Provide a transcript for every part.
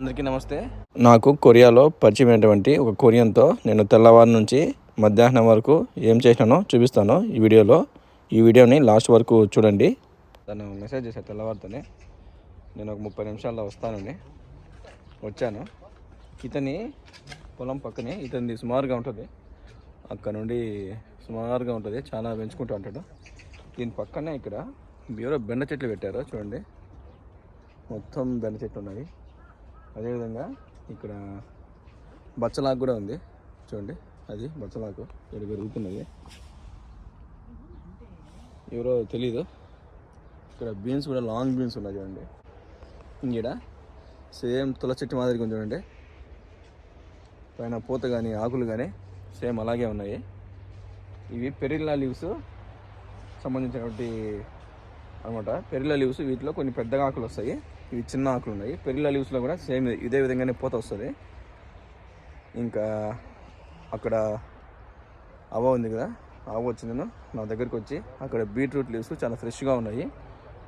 అందరికీ నమస్తే. నాకు కొరియాలో పరిచయమైనటువంటి ఒక కొరియన్తో నేను తెల్లవారి నుంచి మధ్యాహ్నం వరకు ఏం చేసినానో చూపిస్తాను ఈ వీడియోలో. ఈ వీడియోని లాస్ట్ వరకు చూడండి. తను మెసేజ్ చేశాను తెల్లవారితోనే. నేను ఒక ముప్పై నిమిషాల్లో వస్తానని. వచ్చాను. ఇతని పొలం పక్కనే ఇతనిది సుమారుగా ఉంటుంది. అక్కడ నుండి సుమారుగా ఉంటుంది. చాలా పెంచుకుంటూ ఉంటాడు. దీని పక్కనే ఇక్కడ బీరో బెండ చెట్లు పెట్టారు. చూడండి. మొత్తం బెండ చెట్లు ఉన్నాయి. అదేవిధంగా ఇక్కడ బచ్చలాకు కూడా ఉంది. చూడండి అది బచ్చలాకు. ఇక్కడ పెరుగుతున్నది. ఎవరో తెలీదు. ఇక్కడ బీన్స్ కూడా లాంగ్ బీన్స్ ఉన్నాయి చూడండి. ఇంగిడ సేమ్ తుల చెట్టు మాదిరిగా ఉంది చూడండి. పైన పూత కానీ ఆకులు కానీ సేమ్ అలాగే ఉన్నాయి. ఇవి పెరిల్లా లీవ్స్ సంబంధించినటువంటి అనమాట పెరిల్లా లీవ్స్ వీటిలో కొన్ని పెద్దగా ఆకులు వస్తాయి. ఇవి చిన్న ఆకులు ఉన్నాయి. పెరిల్లా లీవ్స్లో కూడా సేమ్ ఇదే విధంగానే పూత వస్తుంది. ఇంకా అక్కడ అవ ఉంది కదా అవ వచ్చింది నేను నా దగ్గరికి వచ్చి అక్కడ బీట్రూట్ లీవ్స్ చాలా ఫ్రెష్గా ఉన్నాయి.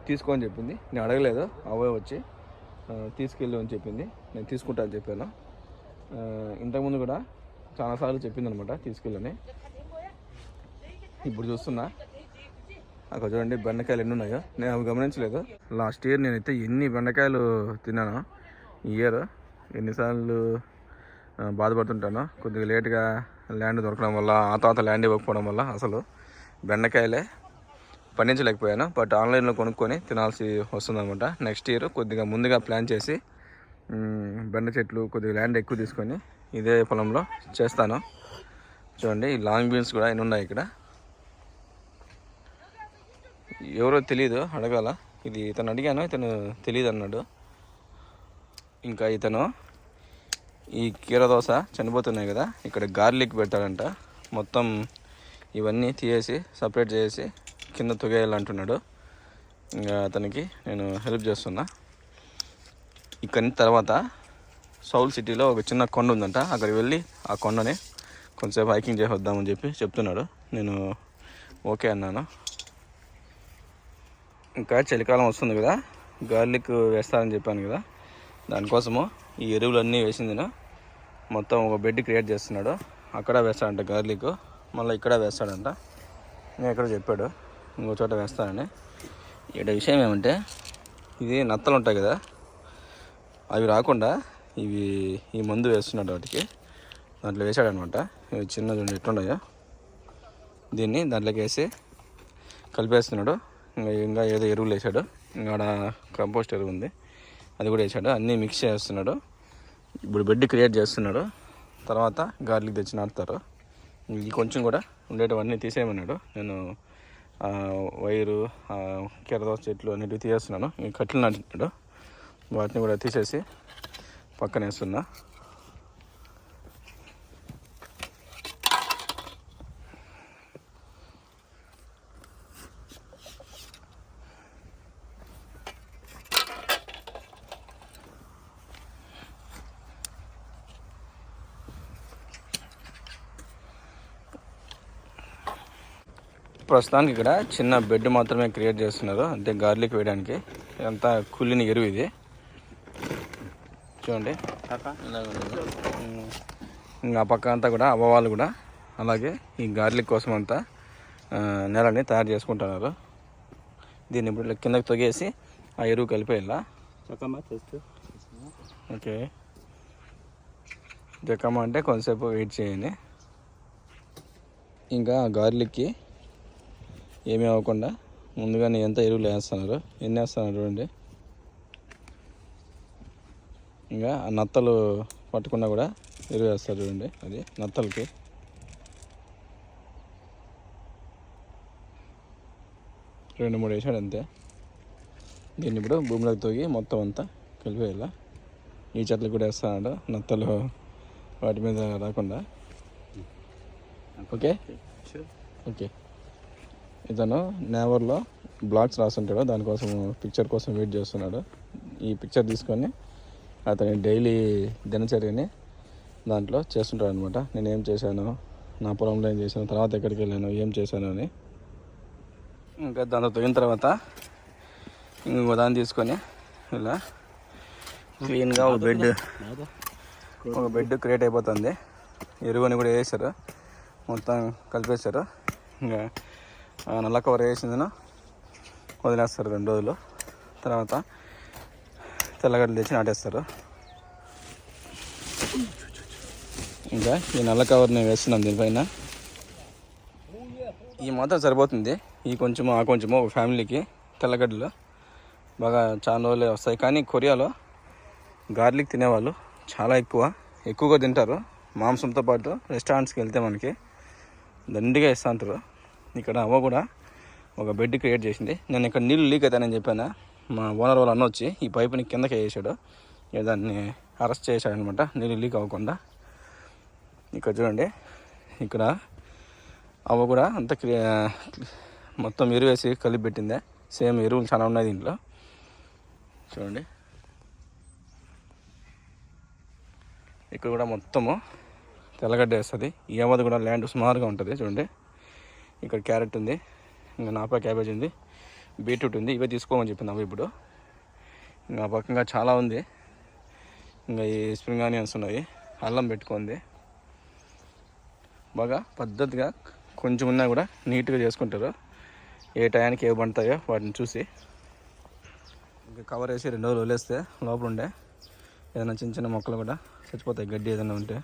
తీసుకో అని చెప్పింది. నేను అడగలేదు అవే వచ్చి తీసుకెళ్ళు అని చెప్పింది. నేను తీసుకుంటా అని చెప్పాను. ఇంతకుముందు కూడా చాలాసార్లు చెప్పింది అనమాట తీసుకెళ్ళని. ఇప్పుడు చూస్తున్నా. అక్కడ చూడండి బెండకాయలు ఎన్ని ఉన్నాయో. నేను అవి గమనించలేదు. లాస్ట్ ఇయర్ నేనైతే ఎన్ని బెండకాయలు తిన్నాను ఈ ఇయర్ ఎన్నిసార్లు బాధపడుతుంటాను కొద్దిగా లేట్గా ల్యాండ్ దొరకడం వల్ల ఆ తర్వాత ల్యాండ్ ఇవ్వకపోవడం వల్ల అసలు బెండకాయలే పండించలేకపోయాను. బట్ ఆన్లైన్లో కొనుక్కొని తినాల్సి వస్తుందన్నమాట. నెక్స్ట్ ఇయర్ కొద్దిగా ముందుగా ప్లాన్ చేసి బెండ చెట్లు కొద్దిగా ల్యాండ్ ఎక్కువ తీసుకొని ఇదే పొలంలో చేస్తాను. చూడండి ఈ లాంగ్ బీన్స్ కూడా ఎన్ని ఉన్నాయి ఇక్కడ. ఎవరో తెలియదు అడగాల. ఇది ఇతను అడిగాను ఇతను తెలియదు అన్నాడు. ఇంకా ఇతను ఈ కీర దోశ చనిపోతున్నాయి కదా ఇక్కడ గార్లిక్ పెడతాడంట. మొత్తం ఇవన్నీ తీసేసి సపరేట్ చేసి కింద తొగేయాలంటున్నాడు. ఇంకా అతనికి నేను హెల్ప్ చేస్తున్నా. ఇక్కడి తర్వాత సౌల్ సిటీలో ఒక చిన్న కొండ ఉందంట. అక్కడికి వెళ్ళి ఆ కొండని కొంచెంసేపు హైకింగ్ చేసి వద్దామని చెప్పి చెప్తున్నాడు. నేను ఓకే అన్నాను. ఇంకా చలికాలం వస్తుంది కదా గార్లిక్ వేస్తానని చెప్పాను కదా దానికోసము ఈ ఎరువులన్నీ వేసింది మొత్తం ఒక బెడ్ క్రియేట్ చేస్తున్నాడు. అక్కడ వేస్తాడంట గార్లిక్ మళ్ళీ ఇక్కడ వేస్తాడంట. నేను ఎక్కడ చెప్పాడు ఇంకో చోట వేస్తానని. ఇక్కడ విషయం ఏమంటే ఇది నత్తలు ఉంటాయి కదా అవి రాకుండా ఇవి ఈ మందు వేస్తున్నాడు వాటికి. దాంట్లో వేసాడనమాట ఇవి చిన్న చూడండి ఎట్లున్నాయో దీన్ని దాంట్లోకి వేసి కలిపేస్తున్నాడు. ఇంకా ఇంకా ఏదో ఎరువులు వేసాడు ఇంకా కంపోస్ట్ ఎరువు ఉంది. అది కూడా వేసాడు. అన్నీ మిక్స్ చేస్తున్నాడు. ఇప్పుడు బెడ్ క్రియేట్ చేస్తున్నాడు. తర్వాత గార్లిక్ తెచ్చి నాటుతారు. ఇది కొంచెం కూడా ఉండేటివన్నీ తీసేయమన్నాడు. నేను వైరు కెరదోస చెట్లు అన్నిటివి తీసేస్తున్నాను. ఈ కట్టెలు నాటినాడు. వాటిని కూడా తీసేసి పక్కన వేస్తున్నా ప్రస్తుతానికి ఇక్కడ చిన్న బెడ్ మాత్రమే క్రియేట్ చేస్తున్నారు. అంటే గార్లిక్ వేయడానికి. ఇదంతా కుళ్ళిన ఎరువు ఇది. చూడండి. ఇంకా పక్క అంతా కూడా అవ్వవాళ్ళు కూడా అలాగే ఈ గార్లిక్ కోసం అంతా నేలని తయారు చేసుకుంటున్నారు. దీన్ని ఇప్పుడు కిందకి తొగేసి ఆ ఎరువు కలిపి ఓకే. జకమ్మ అంటే కొంతసేపు వెయిట్ చేయండి. ఇంకా గార్లిక్కి ఏమీ అవ్వకుండా ముందుగానే ఎంత ఎరువులు వేస్తున్నారు. ఎన్ని వేస్తున్నారు చూడండి. ఇంకా ఆ నత్తలు పట్టకుండా కూడా ఎరువు వేస్తారు చూడండి. అది నత్తలకి. రెండు మూడు వేసాడు అంతే. దీన్ని ఇప్పుడు భూమిలోకి తోగి మొత్తం అంతా కలిపేయాల. ఈ చెట్లు కూడా వేస్తాడు నత్తలు వాటి మీద రాకుండా. ఓకే? Sure. ఓకే. ఇతను నేవర్లో బ్లాగ్స్ రాస్తుంటాడు దానికోసం పిక్చర్ కోసం వెయిట్ చేస్తున్నాడు. ఈ పిక్చర్ తీసుకొని అతని డైలీ దినచర్యని దాంట్లో చేస్తుంటాడు అనమాట నేను ఏం చేశాను? నా పొలంలో ఏం చేశాను? తర్వాత ఎక్కడికి వెళ్ళాను? ఏం చేశాను అని. ఇంకా దాంతో తొగిన తర్వాత ఇంకో దాన్ని తీసుకొని ఇలా క్లీన్గా ఒక బెడ్ ఒక బెడ్ క్రియేట్ అయిపోతుంది. ఎరువుని కూడా వేసారు మొత్తం కలిపేశారు. ఇంకా నల్ల కవర్ వేసిందిన వదిలేస్తారు రెండు రోజులు. తర్వాత తెల్లగడ్డలు తెచ్చి నాటేస్తారు. ఇంకా ఈ నల్ల కవర్ని వేస్తున్నాం దీనిపైన. ఈ మాత్రం సరిపోతుంది. ఈ కొంచెము ఆ కొంచెము ఒక ఫ్యామిలీకి తెల్లగడ్డలు బాగా చాలా రోజులు వస్తాయి. కానీ కొరియాలో గార్లిక్ తినేవాళ్ళు చాలా ఎక్కువ. ఎక్కువగా తింటారు. మాంసంతో పాటు రెస్టారెంట్స్కి వెళ్తే మనకి దండిగా ఇస్తూ ఉంటారు ఇక్కడ అవ్వ కూడా ఒక బెడ్ క్రియేట్ చేసింది. నేను ఇక్కడ నీళ్ళు లీక్ అవుతానని చెప్పాను? మా ఓనర్ వాళ్ళు అన్న వచ్చి ఈ పైపుని కిందకి వేసాడు. దాన్ని అరెస్ట్ చేశాడనమాట. నీళ్ళు లీక్ అవ్వకుండా. ఇక్కడ చూడండి. ఇక్కడ అవ్వ కూడా అంత మొత్తం ఎరువేసి కలిపి పెట్టిందే. సేమ్ ఎరువులు చాలా ఉన్నాయి దీంట్లో. చూడండి. ఇక్కడ కూడా మొత్తము తెల్లగడ్డ వేస్తుంది. ఈ అవ్వది కూడా ల్యాండ్ సుమారుగా ఉంటుంది. చూడండి. ఇక్కడ క్యారెట్ ఉంది ఇంకా నాపా క్యాబేజ్ ఉంది బీట్రూట్ ఉంది ఇవే తీసుకోమని చెప్పింది ఇప్పుడు. ఇంకా పక్కగా చాలా ఉంది. ఇంకా ఈ స్ప్రింగ్ ఆనియన్స్ ఉన్నాయి అల్లం పెట్టుకుంది. బాగా పద్ధతిగా కొంచెం ఉన్నా కూడా నీట్గా చేసుకుంటారు. ఏ టయానికి ఏవి పండుతాయో వాటిని చూసి. ఇంకా కవర్ వేసి రెండు రోజులు వదిలేస్తే లోపల ఉండే ఏదైనా చిన్న చిన్న మొక్కలు కూడా చచ్చిపోతాయి గడ్డి ఏదైనా ఉంటే.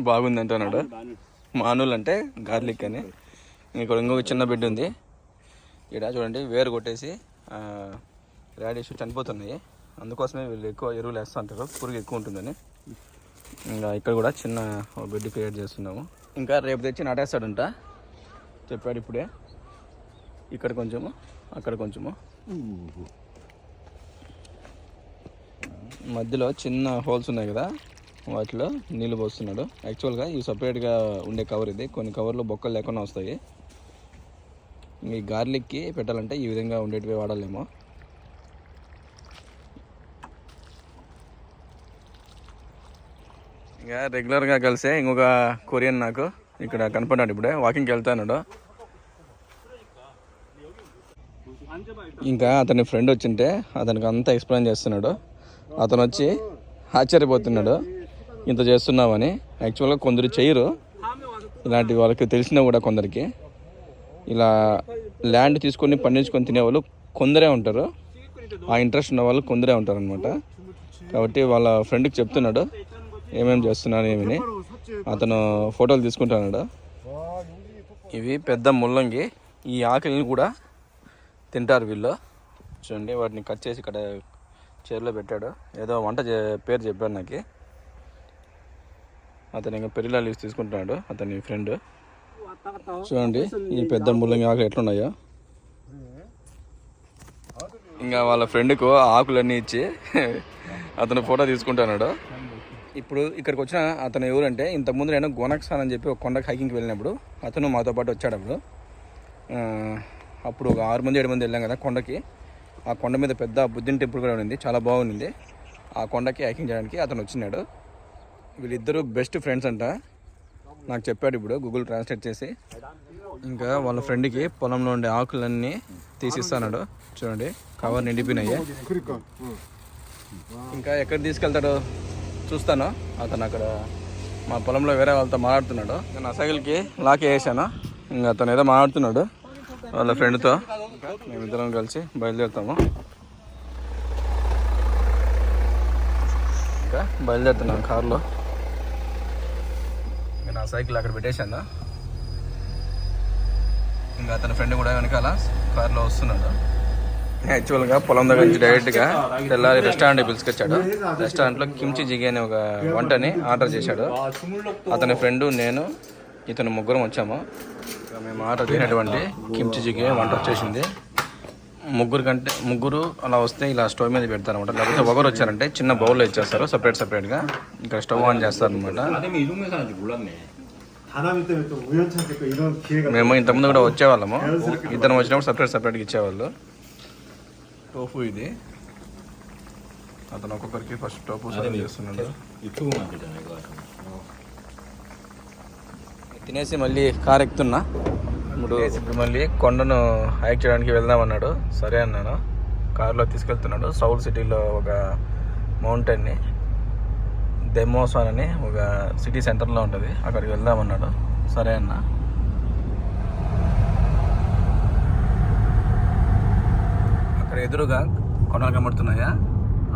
బాగుంది అంటున్నాడు మానులు అంటే గార్లిక్ అని. ఇక్కడ ఇంకొక చిన్న బిడ్డ ఉంది. ఇక్కడ చూడండి వేరు కొట్టేసి రాడిష్ చనిపోతున్నాయి. అందుకోసమే వీళ్ళు ఎక్కువ ఎరువులు వేస్తూ ఉంటారు పురుగు ఎక్కువ ఉంటుందని. ఇంకా ఇక్కడ కూడా చిన్న బెడ్ క్రియేట్ చేస్తున్నాము. ఇంకా రేపు తెచ్చి నాటేస్తాడంట. చెప్పాడు ఇప్పుడే. ఇక్కడ కొంచెము అక్కడ కొంచెము. మధ్యలో చిన్న హోల్స్ ఉన్నాయి కదా. వాటిలో నీళ్ళు పోస్తున్నాడు. యాక్చువల్గా ఇవి సపరేట్గా ఉండే కవర్ ఇది. కొన్ని కవర్లు బొక్కలు లేకుండా వస్తాయి. మీ గార్లిక్కి పెట్టాలంటే ఈ విధంగా ఉండేటివి వాడాలేమో. ఇంకా రెగ్యులర్గా కలిసే ఇంకొక కొరియన్ నాకు ఇక్కడ కనపడ్డాడు ఇప్పుడే. వాకింగ్కి వెళ్తాడు ఇంకా అతని ఫ్రెండ్ వచ్చింటే అతనికి అంతా ఎక్స్ప్లెయిన్ చేస్తున్నాడు. అతను వచ్చి ఆశ్చర్యపోతున్నాడు. ఇంత చేస్తున్నామని. యాక్చువల్గా కొందరు చేయరు. ఇలాంటి వాళ్ళకి తెలిసినా కూడా కొందరికి. ఇలా ల్యాండ్ తీసుకొని పండించుకొని తినేవాళ్ళు కొందరే ఉంటారు. ఆ ఇంట్రెస్ట్ ఉన్న వాళ్ళు కొందరే ఉంటారు అనమాట కాబట్టి వాళ్ళ ఫ్రెండ్కి చెప్తున్నాడు. ఏమేమి చేస్తున్నాను ఏమని అతను ఫోటోలు తీసుకుంటున్నాడు. ఇవి పెద్ద ముల్లంగి. ఈ ఆకుల్ని కూడా తింటారు వీళ్ళు. చూడండి వాటిని కట్ చేసి ఇక్కడ చీరలో పెట్టాడు. ఏదో వంట చే- పేరు చెప్పాడు నాకు. అతను ఇంకా పెరిలా లీవ్స్ తీసుకుంటున్నాడు అతని ఫ్రెండ్ చూడండి ఈ పెద్ద ముల్లంగి ఆకులు ఎట్లున్నాయో. ఇంకా వాళ్ళ ఫ్రెండ్కు ఆకులన్నీ ఇచ్చి అతను ఫోటో తీసుకుంటున్నాడు. ఇప్పుడు ఇక్కడికి వచ్చిన అతను ఎవరంటే ఇంతకుముందు నేను గోనక్సాన్ అని చెప్పి ఒక కొండకి హైకింగ్కి వెళ్ళినప్పుడు అతను మాతో పాటు వచ్చాడు అప్పుడు. అప్పుడు ఒక ఆరు మంది ఏడు మంది వెళ్ళాం కదా కొండకి. ఆ కొండ మీద పెద్ద బుద్ధిని టెంపుల్ కూడా ఉంది చాలా బాగుంది ఆ కొండకి హైకింగ్ చేయడానికి అతను వచ్చినాడు. వీళ్ళిద్దరూ బెస్ట్ ఫ్రెండ్స్ అంట. నాకు చెప్పాడు ఇప్పుడు గూగుల్ ట్రాన్స్లేట్ చేసి. ఇంకా వాళ్ళ ఫ్రెండ్కి పొలంలో ఉండే ఆకులన్నీ తీసిస్తాడు చూడండి కవర్ నిండిపోయినాయి. ఇంకా ఎక్కడ తీసుకెళ్తాడో చూస్తాను. అతను అక్కడ మా పొలంలో వేరే వాళ్ళతో మాట్లాడుతున్నాడు. నేను అసగిల్కి సైకిల్కి లాక్ వేసాను. ఇంకా అతను ఏదో మాట్లాడుతున్నాడు వాళ్ళ ఫ్రెండ్తో మేమిద్దరం కలిసి బయలుదేరుతాము. ఇంకా బయలుదేరుతున్నాను కారులో. నా సైకిల్ అక్కడ పెట్టేశాను ఇంకా అతని ఫ్రెండ్ కూడా వెనకాల కారులో వస్తున్నాడు. యాక్చువల్గా పొలం దగ్గర నుంచి డైరెక్ట్గా తెల్లారి రెస్టారెంట్ పిలుచుకొచ్చాడు. రెస్టారెంట్లో కిమ్చి జిగి అనే ఒక వంటని ఆర్డర్ చేశాడు. అతని ఫ్రెండ్ నేను ఇతను ముగ్గురం వచ్చాము. మేము ఆర్డర్ చేసినటువంటి కిమ్చి జిగి వంట వచ్చేసింది. ముగ్గురు కంటే ముగ్గురు అలా వస్తే ఇలా స్టవ్ మీద పెడతారు అనమాట లేకపోతే ఒకరు వచ్చారంటే చిన్న బౌల్లో ఇచ్చేస్తారు సపరేట్ సపరేట్గా. ఇక్కడ స్టవ్ ఆన్ చేస్తారు అనమాట 아담이 이 동네 사는지 몰랐네. 다남이 때문에 또 우연찮게 또 이런 기회가 మేము ఇంతకుముందు కూడా వచ్చేవాళ్ళము ఇతను వచ్చినప్పుడు సపరేట్ సపరేట్గా ఇచ్చేవాళ్ళు టోఫు ఇది అతను ఒక్కొక్కరికి ఫస్ట్ టోఫు సర్వ్ చేస్తున్నాడు 유튜브 만들잖아 이거. తినేసి మళ్ళీ కార్ ఎక్కుతున్నా ఇప్పుడు ఇప్పుడు మళ్ళీ కొండను హైక్ చేయడానికి వెళ్దాం అన్నాడు సరే అన్నాను కారులో తీసుకెళ్తున్నాడు సౌత్ సిటీలో ఒక మౌంటైన్ని డెమోసాన్ అని ఒక సిటీ సెంటర్లో ఉంటుంది. అక్కడికి వెళ్దాం అన్నాడు. సరే అన్న. అక్కడ ఎదురుగా కొండలు కనబడుతున్నాయా?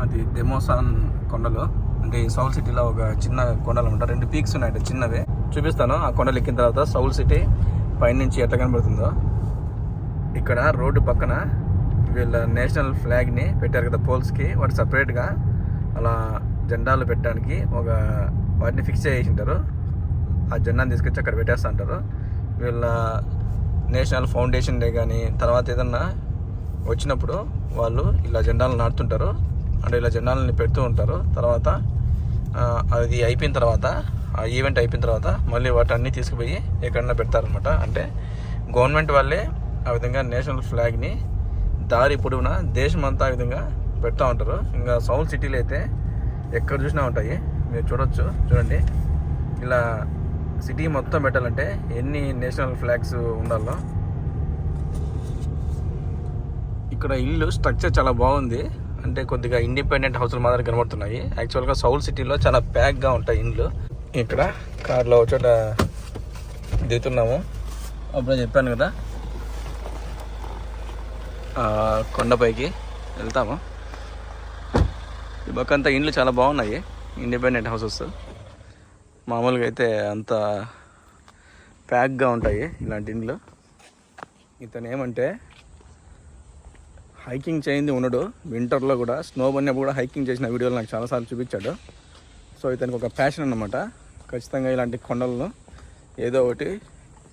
అది దెమోసాన్ కొండలు. అంటే ఈ సౌల్ సిటీలో ఒక చిన్న కొండలు అనమాట రెండు పీక్స్ ఉన్నాయి చిన్నవే. చూపిస్తాను. ఆ కొండలు ఎక్కిన తర్వాత సౌల్ సిటీ పైనుంచి ఎట్లా కనబడుతుందో. ఇక్కడ రోడ్డు పక్కన వీళ్ళ నేషనల్ ఫ్లాగ్ని పెట్టారు కదా పోల్స్కి. వాటి సపరేట్గా అలా జెండాలు పెట్టడానికి ఒక వాటిని ఫిక్స్ చేసి ఉంటారు ఆ జెండాను తీసుకొచ్చి అక్కడ పెట్టేస్తుంటారు. వీళ్ళ నేషనల్ ఫౌండేషన్ డే కానీ తర్వాత ఏదన్నా వచ్చినప్పుడు వాళ్ళు ఇలా జెండాలను నాటుతుంటారు. అంటే ఇలా జెండాలని పెడుతూ ఉంటారు. తర్వాత అది అయిపోయిన తర్వాత ఆ ఈవెంట్ అయిపోయిన తర్వాత మళ్ళీ వాటన్ని తీసుకుపోయి ఎక్కడన్నా పెడతారనమాట అంటే గవర్నమెంట్ వాళ్ళే ఆ విధంగా నేషనల్ ఫ్లాగ్ని దారి పొడవునా దేశం అంతా ఆ విధంగా పెడతా ఉంటారు. ఇంకా సౌత్ సిటీలో అయితే ఎక్కడ చూసినా ఉంటాయి. మీరు చూడొచ్చు చూడండి. ఇలా సిటీ మొత్తం పెట్టాలంటే ఎన్ని నేషనల్ ఫ్లాగ్స్ ఉండాలో. ఇక్కడ ఇల్లు స్ట్రక్చర్ చాలా బాగుంది. అంటే కొద్దిగా ఇండిపెండెంట్ హౌస్లు మాదిరి కనబడుతున్నాయి. యాక్చువల్గా సౌల్ సిటీలో చాలా ప్యాక్గా ఉంటాయి ఇండ్లు ఇక్కడ కార్లో ఒక చోట దిగుతున్నాము. అప్పుడే చెప్పాను కదా. కొండపైకి వెళ్తాము. ఈ అంతా ఇండ్లు చాలా బాగున్నాయి. ఇండిపెండెంట్ హౌసెస్ మామూలుగా అయితే అంత ప్యాక్గా ఉంటాయి ఇలాంటి ఇండ్లు. ఇతను ఏమంటే హైకింగ్ చేయింది ఉండడు వింటర్లో కూడా స్నో పడినప్పుడు కూడా హైకింగ్ చేసిన వీడియోలు నాకు చాలాసార్లు చూపించాడు. సో ఇతనికి ఒక ప్యాషన్ అనమాట ఖచ్చితంగా ఇలాంటి కొండలను ఏదో ఒకటి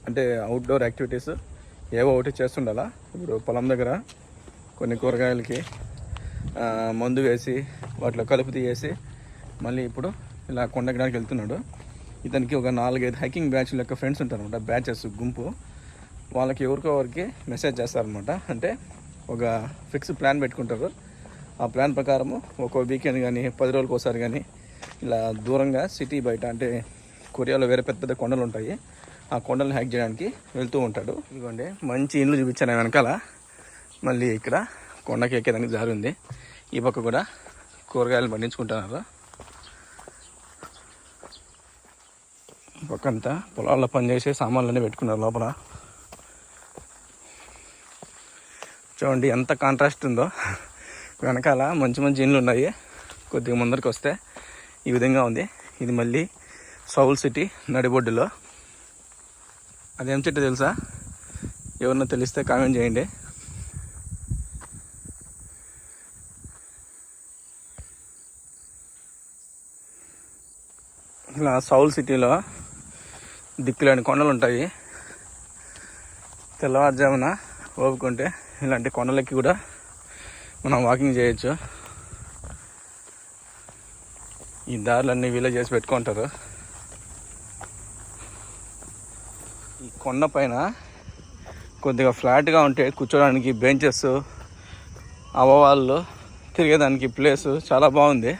అంటే అవుట్డోర్ యాక్టివిటీస్ ఏవో ఒకటి చేస్తుండాలా. ఇప్పుడు పొలం దగ్గర కొన్ని కూరగాయలకి మందు వేసి వాటిలో కలుపు తీయేసి మళ్ళీ ఇప్పుడు ఇలా కొండెక్కడానికి వెళ్తున్నాడు. ఇతనికి ఒక నాలుగైదు హైకింగ్ బ్యాచ్ల యొక్క ఫ్రెండ్స్ ఉంటారనమాట బ్యాచెస్ గుంపు. వాళ్ళకి ఎవరికో ఎవరికి మెసేజ్ చేస్తారనమాట అంటే ఒక ఫిక్స్ ప్లాన్ పెట్టుకుంటారు. ఆ ప్లాన్ ప్రకారము ఒక వీకెండ్ కానీ పది రోజులకు ఒకసారి కానీ ఇలా దూరంగా సిటీ బయట అంటే కొరియాలో వేరే పెద్ద పెద్ద కొండలు ఉంటాయి. ఆ కొండలను హ్యాక్ చేయడానికి వెళ్తూ ఉంటాడు. ఇదిగోండి మంచి ఇండ్లు చూపించాను వెనకాల. మళ్ళీ ఇక్కడ కొండకి ఎక్కేదానికి జారుంది ఈ పక్క కూడా కూరగాయలు పండించుకుంటున్నారు. పక్కంతా పక్క అంతా పొలాల్లో పనిచేసే సామాన్లన్నీ పెట్టుకున్నారు లోపల. చూడండి ఎంత కాంట్రాస్ట్ ఉందో. వెనకాల మంచి మంచి ఇండ్లు ఉన్నాయి. కొద్దిగా ముందరికి వస్తే ఈ విధంగా ఉంది. ఇది మళ్ళీ సౌల్ సిటీ నడిబొడ్డులో. అదేం చెట్టు తెలుసా? ఎవరన్నా తెలిస్తే కామెంట్ చేయండి. ఇలా సౌల్ సిటీలో దిక్కులేని కొండలు ఉంటాయి. తెల్లవారుజామున ఓపుకుంటే ఇలాంటి కొండలకి కూడా మనం వాకింగ్ చేయొచ్చు. ఈ దారులన్నీ వీళ్ళే చేసి పెట్టుకుంటారు. ఈ కొండ పైన కొద్దిగా ఫ్లాట్గా ఉంటే కూర్చోడానికి బెంచెస్ అవ్వవాళ్ళు తిరిగేదానికి ప్లేస్ చాలా బాగుంది.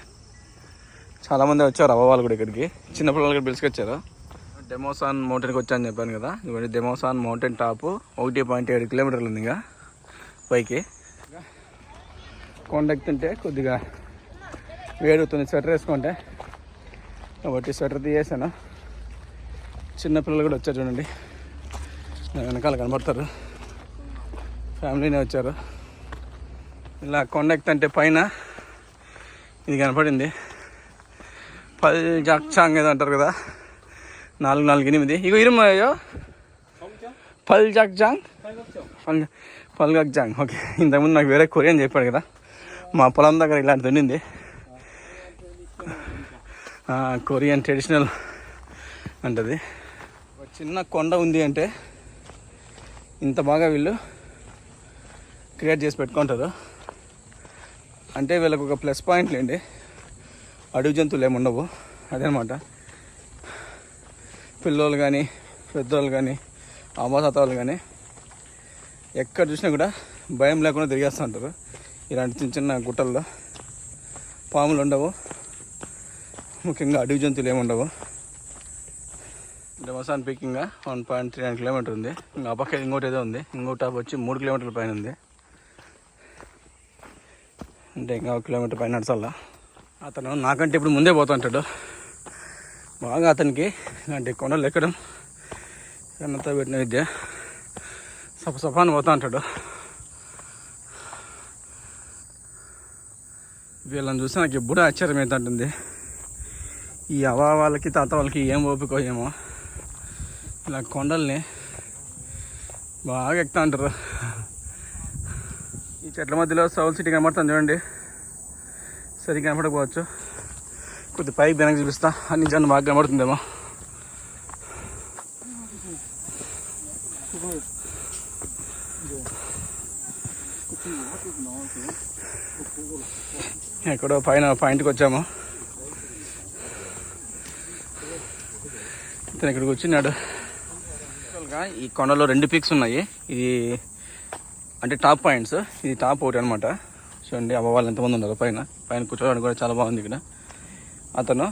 చాలామంది వచ్చారు అవ్వవాళ్ళు కూడా ఇక్కడికి. చిన్నపిల్లలు కూడా పిలుచుకొచ్చారు. డెమోసాన్ మౌంటైన్కి వచ్చాను చెప్పాను కదా. ఇవన్నీ డెమోసాన్ మౌంటైన్ టాప్ ఒకటి పాయింట్ ఏడు కిలోమీటర్లు ఉంది ఇంకా పైకి. కొండ ఎక్కుతుంటే కొద్దిగా వేడుతుంది స్వెటర్ వేసుకుంటే. కాబట్టి స్వెటర్ తీయేసాను చిన్నపిల్లలు కూడా వచ్చారు చూడండి. వెనకాల కనబడతారు. ఫ్యామిలీనే వచ్చారు. ఇలా కొండ ఎక్కుతుంటే పైన ఇది కనపడింది. పల్ జాక్చాంగ్ ఏదో అంటారు కదా. నాలుగు నాలుగు ఎనిమిది. ఇగో ఇరుమయ్యో పల్ జాక్జాంగ్ పల్ పల్గాక్జాంగ్ ఓకే. ఇంతకుముందు నాకు వేరే కొరియన్ చెప్పాడు కదా. మా పొలం దగ్గర ఇలాంటిది ఉండింది. కొరియన్ ట్రెడిషనల్ అంటది. ఒక చిన్న కొండ ఉంది అంటే ఇంత బాగా వీళ్ళు క్రియేట్ చేసి పెట్టుకుంటారు. అంటే వీళ్ళకు ఒక ప్లస్ పాయింట్లు అండి అడవి జంతువులు ఏమి ఉండవు. అదనమాట. పిల్లోళ్ళు కానీ పెద్దోళ్ళు కానీ అమ్మాతాతలు కానీ ఎక్కడ చూసినా కూడా భయం లేకుండా తిరిగేస్తూ ఉంటారు. ఇలాంటి చిన్న చిన్న గుట్టల్లో పాములు ఉండవు. ముఖ్యంగా అడవి జంతువులు ఏమి ఉండవు. డెమసాన్ పీక్ ఇంకా one point three nine kilometre ఉంది. ఇంకా ఆ పక్క ఇంకోటి ఏదో ఉంది. ఇంకో టాప్ వచ్చి మూడు కిలోమీటర్ల పైన ఉంది. అంటే ఇంకా ఒక కిలోమీటర్ పైన నడచాలా. అతను నాకంటే ఇప్పుడు ముందే పోతుంటాడు బాగా అతనికి ఇలాంటి కొండలు ఎక్కడం అంతా పెట్టిన విద్య. సప సపాన్ని పోతా ఉంటాడు వీళ్ళని చూసి నాకు ఎప్పుడూ ఆశ్చర్యం అవుతుంటుంది ఈ అవ్వ వాళ్ళకి తాత వాళ్ళకి ఏం ఓపికో ఏమో. ఇలా కొండల్ని బాగా ఎక్కుతా ఉంటారు ఈ చెట్ల మధ్యలో సౌల్ సిటీ కనబడుతుంది చూడండి. సరిగ్గా కనపడకపోవచ్చు. కొద్ది పైకి వెనక్కి చూపిస్తా. అన్ని జనం బాగా కనబడుతుందేమో ఎక్కడో పైన పాయింట్కి వచ్చాము. ఇతను ఇక్కడికి వచ్చినాడు. ఈ కొండలో రెండు పిక్స్ ఉన్నాయి. ఇది అంటే టాప్ పాయింట్స్. ఇది టాప్ ఒకటి అనమాట చూడండి అవ్వ వాళ్ళు ఎంతమంది ఉన్నారు పైన. పైన కూర్చోడానికి కూడా చాలా బాగుంది ఇక్కడ. అతను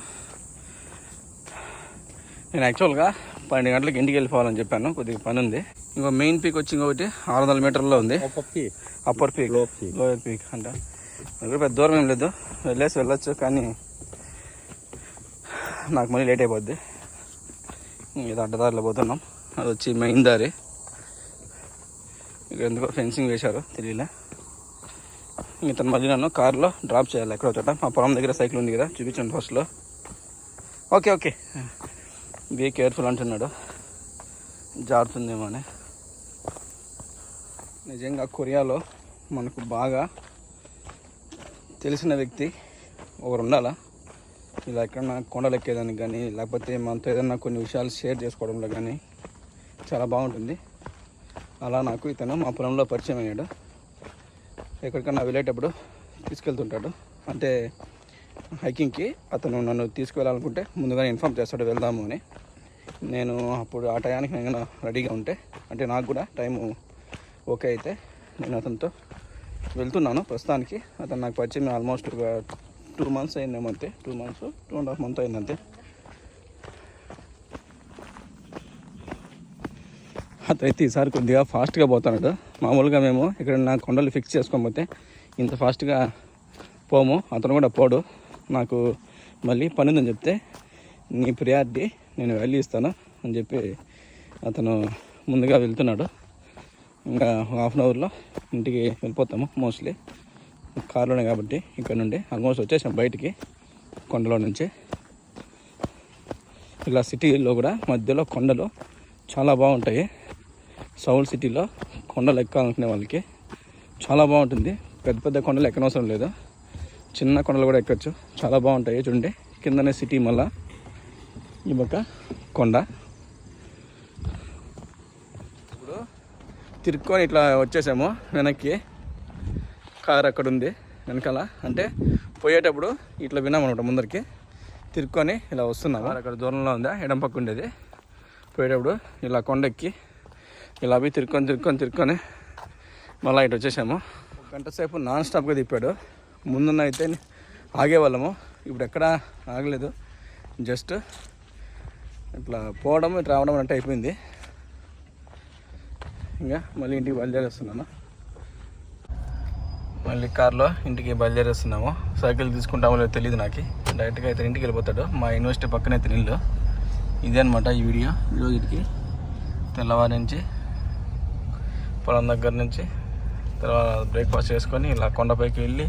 నేను యాక్చువల్గా పన్నెండు గంటలకు ఇంటికి వెళ్ళిపోవాలని చెప్పాను కొద్దిగా పని ఉంది. ఇంకో మెయిన్ పీక్ వచ్చి ఇంకొకటి ఆరు వందల మీటర్లో ఉంది. Upper peak. లోయర్ పీక్ అంట. అది కూడా పెద్ద దూరం ఏం లేదు. వెళ్ళేసి వెళ్ళొచ్చు కానీ నాకు మళ్ళీ లేట్ అయిపోద్ది. ఇది అడ్డదారిలో పోతున్నాం. అది వచ్చి మెయిన్ దారి. ఇక్కడ ఎందుకో ఫెన్సింగ్ వేశారు తెలియలే. ఇతను మళ్ళీ నన్ను కార్లో డ్రాప్ చేయాలి. ఎక్కడో చోట. మా పొలం దగ్గర సైకిల్ ఉంది కదా చూపించండి ఫస్ట్లో ఓకే ఓకే. బీ కేర్ఫుల్ అంటున్నాడు. జారుతుందేమో అని నిజంగా కొరియాలో మనకు బాగా తెలిసిన వ్యక్తి ఒకరు ఉండాలా? ఇలా ఎక్కడన్నా కొండలు ఎక్కేదానికి కానీ లేకపోతే మనతో ఏదన్నా కొన్ని విషయాలు షేర్ చేసుకోవడంలో కానీ చాలా బాగుంటుంది. అలా నాకు ఇతను మా పొలంలో పరిచయం అయ్యాడు. ఎక్కడికన్నా వెళ్ళేటప్పుడు తీసుకెళ్తుంటాడు. అంటే హైకింగ్కి అతను నన్ను తీసుకువెళ్ళాలనుకుంటే ముందుగానే ఇన్ఫామ్ చేస్తాడు వెళ్దాము అని. నేను అప్పుడు ఆ టయానికి నేను రెడీగా ఉంటే అంటే నాకు కూడా టైము ఓకే అయితే నేను అతనితో వెళ్తున్నాను ప్రస్తుతానికి. అతను నాకు పరిచయం ఆల్మోస్ట్ ఒక టూ మంత్స్ అయిందేమో అంతే two months two and half month అయిందంతే. అంతే అతనైతే ఈసారి కొద్దిగా ఫాస్ట్గా పోతున్నాడు మామూలుగా మేము ఇక్కడ నా కొండలు ఫిక్స్ చేసుకోకపోతే ఇంత ఫాస్ట్గా పోము. అతను కూడా పోడు. నాకు మళ్ళీ పని ఉందని చెప్తే నీ ప్రియారిటీ నేను వాల్యూ ఇస్తాను అని చెప్పి అతను ముందుగా వెళ్తున్నాడు. ఇంకా హాఫ్ అన్ అవర్లో ఇంటికి వెళ్ళిపోతాము మోస్ట్లీ. కారులోనే కాబట్టి ఇక్కడ నుండి ఆల్మోస్ట్ వచ్చేసాం బయటికి కొండలో నుంచి. ఇలా సిటీలో కూడా మధ్యలో కొండలు చాలా బాగుంటాయి. సౌల్ సిటీలో కొండలు ఎక్కాలనుకునే వాళ్ళకి. చాలా బాగుంటుంది. పెద్ద పెద్ద కొండలు ఎక్కనవసరం లేదు. చిన్న కొండలు కూడా ఎక్కచ్చు. చాలా బాగుంటాయి చూడండి. కిందనే సిటీ మళ్ళా. ఈ పక్క కొండ. ఇప్పుడు తిరుక్కొని ఇట్లా వచ్చేసాము వెనక్కి. కార్ అక్కడ ఉంది వెనకాల. అంటే పోయేటప్పుడు ఇట్లా విన్నామన్నమాట ముందరికి. తిరుక్కొని ఇలా వస్తున్నాము. అక్కడ దూరంలో ఉందా? ఎడం పక్క ఉండేది. పోయేటప్పుడు ఇలా కొండెక్కి ఇలా అవి తిరుక్కొని తిరుక్కొని తిరుక్కొని మళ్ళీ ఇటు వచ్చేసాము. గంట సేపు నాన్ స్టాప్గా తిప్పాడు. ముందున్న అయితే ఆగేవాళ్ళము ఇప్పుడు ఎక్కడ ఆగలేదు. జస్ట్ ఇట్లా పోవడం ఇట్లా రావడం అంటే అయిపోయింది. ఇంకా మళ్ళీ ఇంటికి బయలుదేరేస్తున్నాను మళ్ళీ కార్లో ఇంటికి బయలుదేరేస్తున్నాము సైకిల్ తీసుకుంటామో లేదో తెలియదు నాకు. డైరెక్ట్గా అయితే ఇంటికి వెళ్ళిపోతాడు. మా యూనివర్సిటీ పక్కన అయితే ఇల్లు ఇదే అనమాట ఈ వీడియో. ఈరోజుకి తెల్లవారి నుంచి పొలం దగ్గర నుంచి తర్వాత బ్రేక్ఫాస్ట్ చేసుకొని ఇలా కొండపైకి వెళ్ళి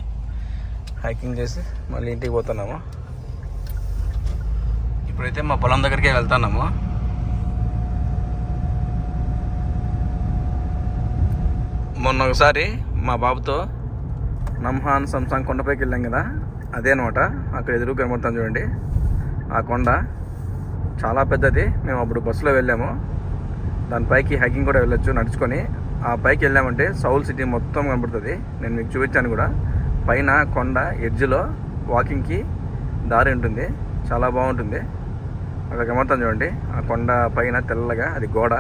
హైకింగ్ చేసి మళ్ళీ ఇంటికి పోతున్నాము. ఇప్పుడైతే మా పొలం దగ్గరికే వెళ్తున్నాము. మొన్న ఒకసారి మా బాబుతో నమ్హాన్ సంసాంగ్ కొండపైకి వెళ్ళాం కదా అదే అనమాట. అక్కడ ఎదురు కనబడతాం చూడండి. ఆ కొండ చాలా పెద్దది. మేము అప్పుడు బస్సులో వెళ్ళాము. దానిపైకి హైకింగ్ కూడా వెళ్ళొచ్చు నడుచుకొని. ఆ పైకి వెళ్ళామంటే సౌల్ సిటీ మొత్తం కనబడుతుంది. నేను మీకు చూపించాను కూడా. పైన కొండ ఎడ్జ్లో వాకింగ్కి దారి ఉంటుంది. చాలా బాగుంటుంది. అక్కడ గమనిస్తాను చూడండి. ఆ కొండ పైన తెల్లగా అది గోడ.